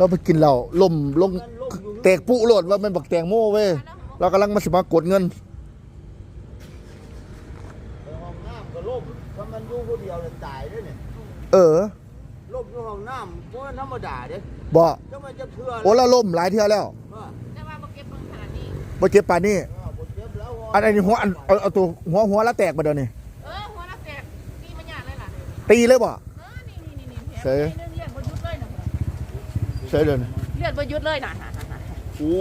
เราไปกินเหล้าล่มลงแตกปุโลดว่ามันบักแตงโมเว้ยเรากำลังมาสิมากดเงินห้องน้ำก็ล่มถ้ามันอยู่คนเดียวเนี่ยตายเด้อเนี่ยเออล่มอยู่ห้องน้ำเพราะมันธรรมดาเด้บ่จะมันจะเชื่อโอ้เราล่มหลายเที่ยวแล้วว่าแต่ว่าบ่เก็บเบิ่งขนาดนี้บ่เจ็บปานนี้อ้าวบ่เจ็บแล้วอันอันนี้หัวอันเอาเอาตัวหัวหัวแล้วแตกบ่เดี๋ยวนี้เออหัวละแตกนี่มันยากเลยล่ะตีเลยบ่เออนี่นี่นี่นี่เสยเลือดบ่หยุดเลยนะ ใช่เดี๋ยวนี้เลือดบ่หยุดเลยน่ะโอ้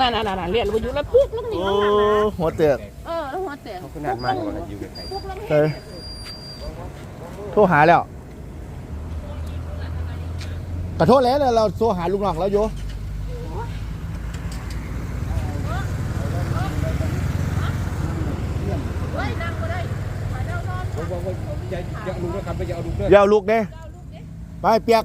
นั่นๆๆๆเลือดบ่หยุดแล้วปุ๊กลงนี่โอ้ลงนั่นน่ะหัวแตกเออแล้วหัวแตกขนาดมากกว่าอยู่ไกลปุ๊กลงใช่โทรหาแล้วขอโทษแล้วเราโทรหาลุงหลังแล้วโยเฮ้ยนั่งบ่ได้มาเดี๋ยวนอนผมบอกว่าจะจะเอาลูกนะครับไม่จะเอาลูกด้วยอย่าเอาลูกเด้ไปเปียก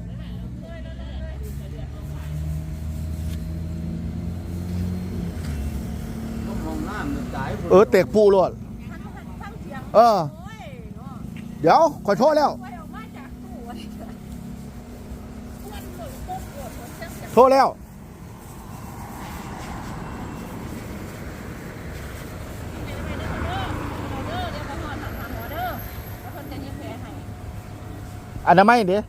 ล่มห้องน้ำ เนี่ยตายเออแตกปูโลดทั้งเสียงเออโอ้ยเนาะเดี๋ยวขอโทษแล้วไว้ออกมาจากตู้ไว้เถอะเพื่อนเปิดปุ๊บปวดหัวเสียงเสียงโทษแล้วอนามัยเด้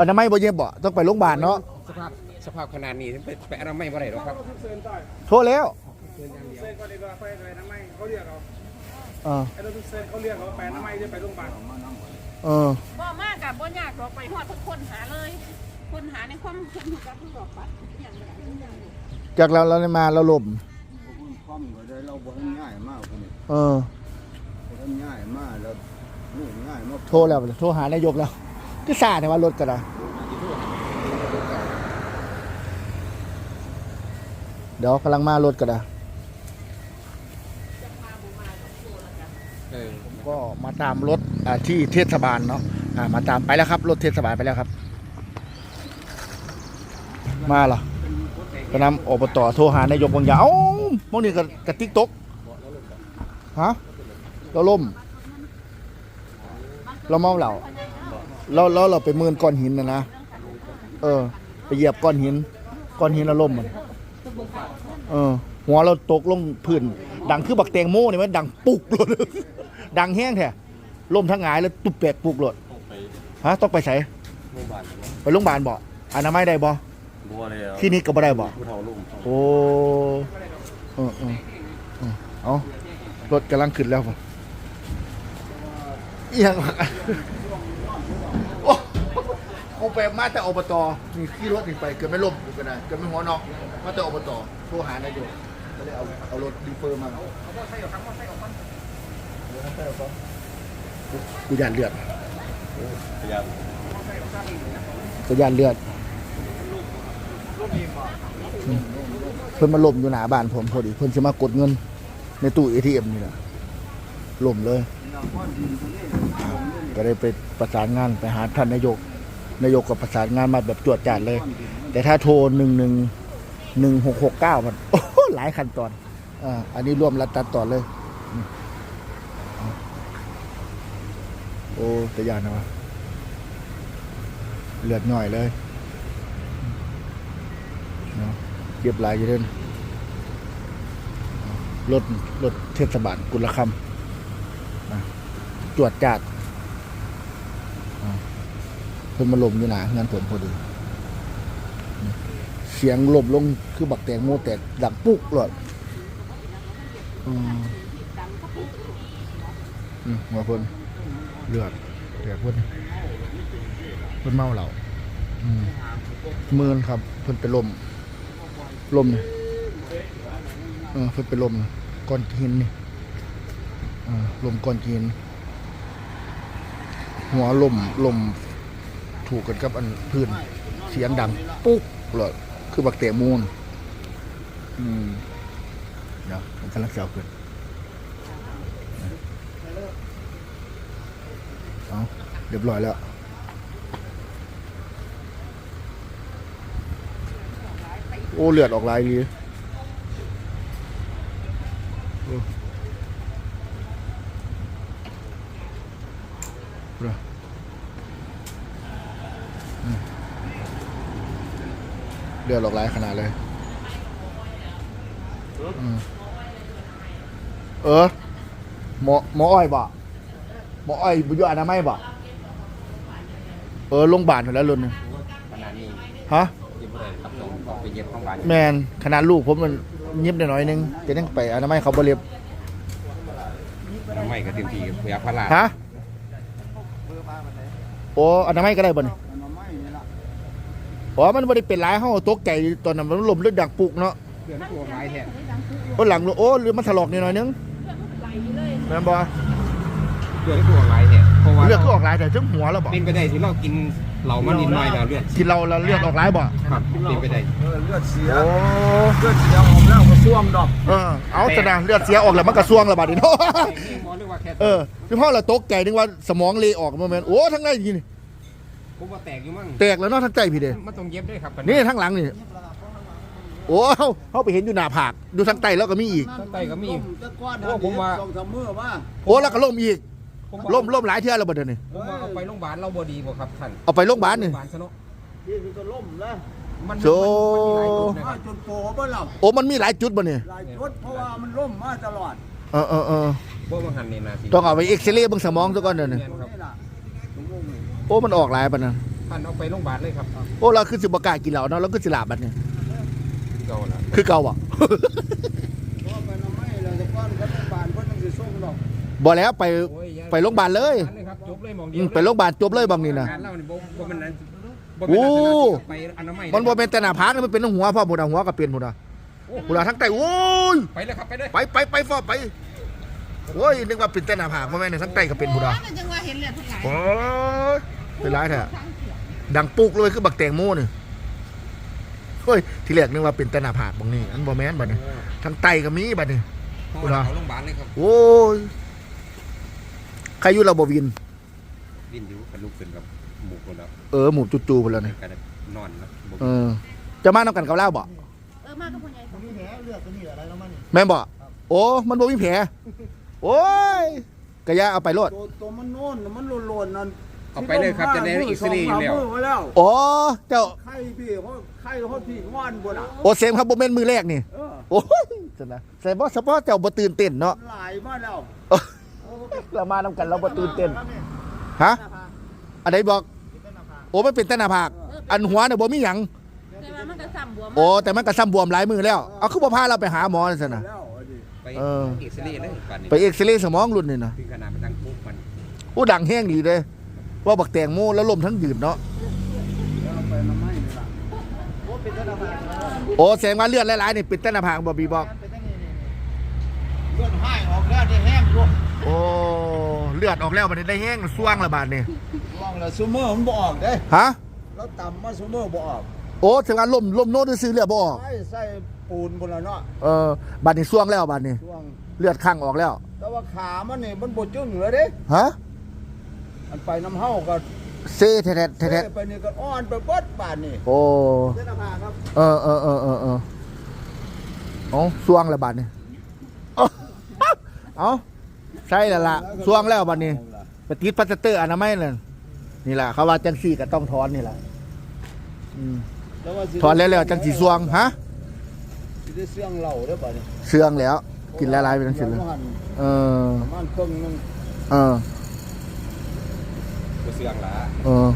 อนามัยบ่เย็บบ่ต้องไปโรงพยาบาลเนาะสภาพสภาพขนาดนี้ไปไปอนามัยบ่ได้หรอกครับ โทษแล้ว เดินอย่างเดียวเซนก็เรียกว่าไปอะไรน้ำไม่เขาเรียกเอาเออไอ้รถทุกเซนเขาเรียกเอาไปน้ำไม่จะไปโรงพยาบาลเออบ่มากกับบ่ยากหรอกไปฮอดทุกคนหาเลย คนหาในความคิดของการที่บอกปัดอย่างไรอย่างไรจากเราเราได้มาเราล่มคว่ำก็ได้เราบ่ทันง่ายมากคนนี้เออบ่ทันง่ายมากแล้วลูกง่ายมากโทรแล้วโทรหานายกแล้วก็ซาแต่ว่ารถก็ได้เดี๋ยวกำลังมารถก็ได้เออ ก็มาตามรถที่เทศบาลเนาะอ่ามาตามไปแล้วครับ รถเทศบาลไปแล้วครับ มาเหรอก็นำอบตโทรหานายกบางอย่างเอ้ามองนี่กับกระติกตกฮะเราล่ม เราเมาเหล่าเราเราเราไปเมินก้อนหินนะนะเออ ไปเหยียบก้อนหิน ก้อนหินเราล่มมันเออ หัวเราตกลงพื้นดังคือบักแตงโมนี่มันดังปุกเลย ดังแห้งแท้ล่มทั้งหงายแล้วตุบแปดปุกเลยฮะต้องไปใส่โรงพยาบาลไปโรงพยาบาลบ่อนามัยได้บ่บัวเลยอะที่นี่ก็บ่ได้บ่ผู้เฒ่าลุ่มโอ้เออเออเออเอารถกำลังขึ้นแล้วบ่เอียงวะโอ้กูไปมาแต่อบตนี่ขี่รถนี่ไปเกิดไม่ล่มกูก็ได้เกิดไม่หัวนอกมาแต่อบตโทรหานายกก็เลยเอาเอารถดีเฟอร์มากูยานเลือดพยายามก็ ย่านเลือดอืมเพิ่นมาล่มอยู่หน้าบ้านผมพอดีเพิ่นจะมากดเงิน ในตู้ ATM นี่แหละล่มเลยอ่าก็ได้ไปประสานงานไปหาท่านนายก นายกก็ประสานงานมาแบบตรวจจัดเลย แต่ถ้าโทรหนึ่งหนึ่งหนึ่งหกหกเก้ามัน โอ้โหหลายขั้นตอนอ่าอันนี้รวมรัดตัดตอเลยอืม โอ้แต่ยานนะวะเลือดหน่อยเลยเนาะเก็บหลายอยู่เด่นรถรถเทศบาลกุลคำนะตรวจจัดอ่าเพิ่นมาลมอยู่หนาเงินผมพอดีอืมเสียงลมลงคือบักแตงโมแตกดังปุ๊กหลอดอืมอืมหัวเพิ่น เลือดแตกเพิ่นเพิ่นเมาเหล้าอืมเมินครับ เพิ่นไปลมลมเนี่เออเพิ่นไปลมน่ะก้อนหินนี่ลมก้อนหินหัวลมลมถูกกันกับอันพื้น เสียงดัง ปุ๊กเลยคือบักเตะมูนอืมเดี๋ยวมกำลังจะเอาขึ้น เรียบร้อยแล้วโอ้เลือดออกลายดีโอ้เดี๋ยวอืมเลือดออกหลายขนาดเลย เออหมอหมออ้อยบ่หมออ้อยบุญอนามัยบ่ เออโรงพยาบาลอยู่แล้วรุ่นหนึงขนาดนี้ฮะยิบเลยครับต้องออกไปเย็บข้างบ้านแมนขนาดลูกผมมันยิบได้หน่อยนึงจะนั่งไปอนามัยเขาบ่เรียบน้ำไม่ก็เต็มที่พยาพาราฮะโอ้อนามัยก็ได้บ่นี่มันเอาไม้นี่ล่ะอ๋อมันบ่ได้เป็นหลายเฮาตกใจตอนนั้นมันลมเลือดดังปุกเนาะเดือนตัวร้ายแท้โอ้หลังโอ้หรือมันถลอกนิดหน่อยนึงไหลเลยแม่นบ่เดือนตัวร้ายแท้เพ ราะว่าเลือดก็ออกหลายแต่ถึงหัวแล้วบ่เป็นไปได้ที่เรากินเหล่ามันนิดหน่อยแล้วเลือดกินเราแล้วเลือดออกหลายบ่ครับเป็นไปได้เออเลือดเสียโอ้เลือดเสียออกแล้วก็ซ่วมดอกเออเอาซะนะเลือดเสียออกแล้วมันกระซวงแล้วบัดนี้เนาะนี่มองเรียกว่าแค่เออคือพ่อเราตกใจนึกว่าสมองเลออกมาแม่นโอ้ทั้งในนี่ผมว่าแตกอยู่มั้งแตกแล้วเนาะทั้งใจพี่เด้มันต้องเย็บด้วยครับนี่ทั้งหลังนี่โอ้เฮาเฮาไปเห็นอยู่หน้าผากดูทั้งไตแล้วก็มีอีกข้างใต้ก็มีตะก้อนโอ้ผมว่าสองสามมื้อมาโอ้แล้วก็ล่มอีก ผมว่าล่มล่มหลายเทื่อแล้วบ่เดี๋ยวนี้ผมว่าเอาไปโรงพยาบาลเราบ่ดีบ่ครับท่านเอาไปโรงพยาบาลนี่ โรงพยาบาลซะเนาะนี่คือก็ล่มแล้วมันโจ้ มันมีหลายจุดนะคมารับจนโปบ่หลับโอ้มันมีหลายจุดบ่เนี่ยหลายชุดเพราะว่ามันล่มมาตลอดเออเออเออบ่มาหันนี่นะสิต้องเอาไปเอ็กซเรย์เบิ่งสมองซะก่อนเดี๋ยวนี้นี่ครับนี่ล่ะชั่วโมงหนึ่งโอ้มันออกหลายปานนั้นท่านเอาไปโรงพยาบาลเลยครับโอ้เราคือสิบ่กล้ากินเหล้าเนาะเราคือสิลาบบัดนี้เก่าละคือเก่าบ่ เพราะไปน้ำไม้เราตะก้อนก็ต้องบานเพิ่นต้องสิส่งดอกบ่แล้วไปโอ้ยอย่า ไปโรงพยาบาลเลย เลยครับจบเลยมองเดีอืยวมไปโรงพยาบาลจบเลยบางนี่นะงานเล่านี่บ่บ่มันนั้นบ่โอ้ ไปอนามัยมันบ่เป็นแต่หน้าผากนะมันเป็นทั้งหัวพ่อหมดอะหัวก็เป็นหมดอะหมดอะทั้งไตโอ้ยไปเลยครับไปเลยไปไปไปฟอไปโอ้ยนึกว่าเป็นแต่หน้าผากบ่แม่นทั้งไตก็เป็นหมดอะโอ้ยมันจังว่าเห็นเลือดทั้งหลายโอ้ยเป็นไรแท้ดังปุกเลยคือบักแตงโมนี่เฮ้ยทีแรกนึกว่าเป็นแต่หน้าผากบางนี่อันบ่แม่นบัดนี้ทั้งไตก็มีบัดนี้เอาคุณเหรอเอาโรงพยาบาลเลยครับโอ้ย ใครอยู่เราบ่วิน วินอยู่กับลูกขึ้นกับหมู่คนแล้วเออ หมูจู่ๆไปแล้วนี่กันนอนนะบ่เออ จะมานํกันกับเล่าบ่เออมากับพ่อใหญ่มีแผลเลือดตัวนี้อะไรแล้วมันนี่แม่นบ่โอ้มันบ่มีแผลโอ้ยกะยาเอาไปโลดตัวตัวมันโน่นมันโลนๆนั่นเอาไปเลยครับจะได้อิสรีอยู่แล้ว สงสามมื้อไว้แล้วโอ้เจ้าไข้พี่เขาไข้เขาพี่งอนบ่ล่ะโอเซมครับบ่แม่นมือแรกนี่เออโอ้ยจังนะใส่บ่เฉพาะเจ้าบ่ตื่นเต้นเนาะ หลายมาแล้ว เออเรามานำกันเราบ่ตื่นเต้นฮะอันไหนบอก โอ้มันเป็นแต่หน้าผาก อันหัวน่ะบ่มีหยังแต่ว่ามันก็ซ้ำบวมโอ้แต่มันก็ซ้ำบวมหลายมือแล้ว เอาคือบ่พาเราไปหาหมอนั่นซั่นน่ะแล้วอันนี้ไปเอออิสรีเลยป่านนี้ไปเอ็กซเรย์สมองรุ่นนี่น่ะถึงขนาดไปตั้งปุ๊บมันโอ้ดังแห้งดีเลยว่าบักแตงโมแล้วลมทั้งยืนเนาะแล้วไปน้ำไม้นี่ล่ะโอ้เป็นธนาคารโอ้แสดงว่าเลือดหลายๆนี่เป็นแต่หน้าผากบ่บีบอก เลือดให้ออกแล้วได้แห้งด้วยโอ้เลือดออกแล้วบัดนี้ได้แห้งสว่างละบาดนี่ลองแล้วซูเมอร์มันบ่ออกเด้ฮะแล้วต่ำมาซูเมอร์บ่ออกโอ้แสดงว่าลมลมโน้ตซื้อเลือดบ่ออกใส่ใส่ปูนบนละเนาะเออบัดนี้สว่างแล้วบัดนี้ช่วงเลือดข้างออกแล้ว แต่ว่าขามันนี่มันบ่จึ้งเลยเด้ฮะมันไปน้ำเฮาก็เซแท้ๆแท้ไปนี่ก็อ่อนไปเบิดบานนี่ๆโอ้เส้นหน้าผากครับเออเออเออเออเออเอาสว่างแล้วบัดนี้เอา เอาใช่แล้วล่ะสว่างแล้วบัดนี้ไปติดพลาสเตอร์อนามัยนั่นนี่แหละเขาว่าจังซี่ก็ต้องถอนนี่แหละอืมแล้วว่าสิถอนแล้วแล้วจังสีสวงฮะสิได้เสื่องเหล่าเด้อบัดนี้เสื่องแล้ว กินละลายไปทั้งสิ้นเลยดี๋วมันเออประมาณครึ่งหนึงเออบ่เสื่องละเออ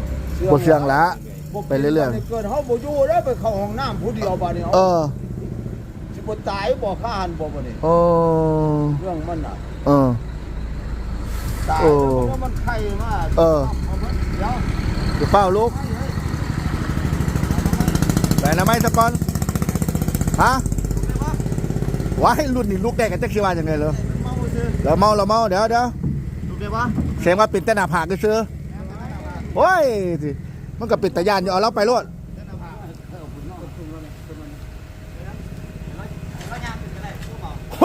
บ่เสื่องละไปเรื่อยๆบ่กินบ่ได้เกิดเฮาบ่อยู่เด้อไปเข้าห้องน้ำผู้เดียวบัดนี้เอเอาอ สิบ่ตายบ่ฆ่าหันบ่บัดนี้เออเรื่องมันน่ะเออ ตายโอ้แล้วมันไข้มากเออาบิดเดี๋ยวเดี๋ยวเฝ้าลูกไปนะไม่สะก่อนฮะว้ายรุ่นนี่ลูกได้กันจักสิว่าจังไงเหรอเมาซื่อเดี๋ยวเมาเราเมาเดี๋ยวเดี๋ยวลูกได้ปะเสียงว่าเป็นแต่หน้าผากก็ซื้อโอ้ยสิมันก็เป็นตะยานอยู่เอาเราไปรถโ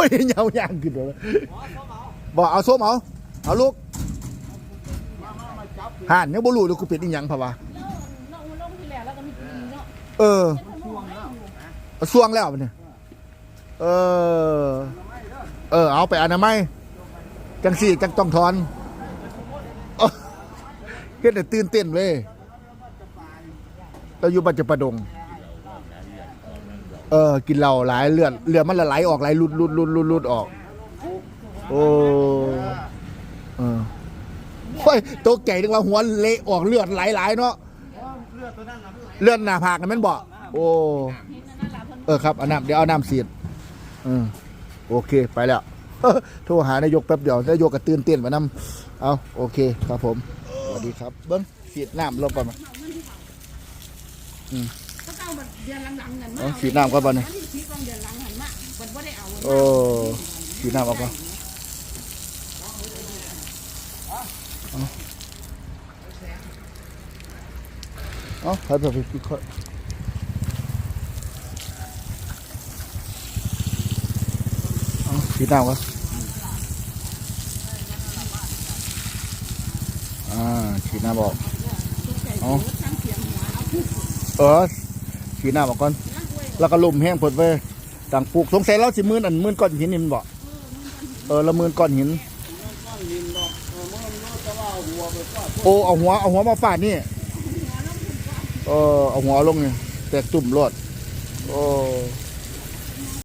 ยเหยาวยางขึ้นเลยบอกเอาส้มเอาเอาลูกห่านยังบ่รู้เลยกูเป็นอีหยังพะวะเนาะเออเอาสวงแล้วเนี่ยเออ เออ เอาไปอนามัยจังสี่จังต้องถอนเอ้อเฮ็ดให้ตื่นเต้นเว้ยเราอยู่ปัจจุบดง เออ กินเหล้าหลายเลือดเลือดมันละไหลออกไหลหลุดหลุดหลุดหลุดหลุดออก โอ้เออโอ้ยตกใจนึกว่าหัวเละออกเลือดไหลไหลเนาะเลือดหน้าผากนั่นแม่นบ่โอ้เออครับเอาน้ำเดี๋ยวเอาน้ำสีดอืมโอเคไปแล้วโทรหานายกแป๊บเดียวนายกก็ตื่นเต้นมานำเอาโอเคครับผมสวัสดีครับ เบิ้งสีดน้ำลงไปมาอาบัด เดือนหลังๆนั่นมาเอาสีดน้ำก่อนบ่เนี่ยอันนี้สีกองเดือนหลังหันมาบัดบ่ได้เอาโอ้สีดน้ำเอาก่อนเอาเอาไปไปพี่ค่อยเอาสีดน้ำก่อนอ่าสีดน้ำบอก เอา เออ สีหน้าบอกก่อน แล้วก็ลมแห้งผดไปต่างปลูกสงสัยเราสิมื่นอันมื่นก้อนหินนี่มันบอกเออละมื่นก้อนหิน โอ้เอาหัวเอาหัวมาฟาดนี่เออเอาหัวลงนี่แตกตุ่มรอดโอ้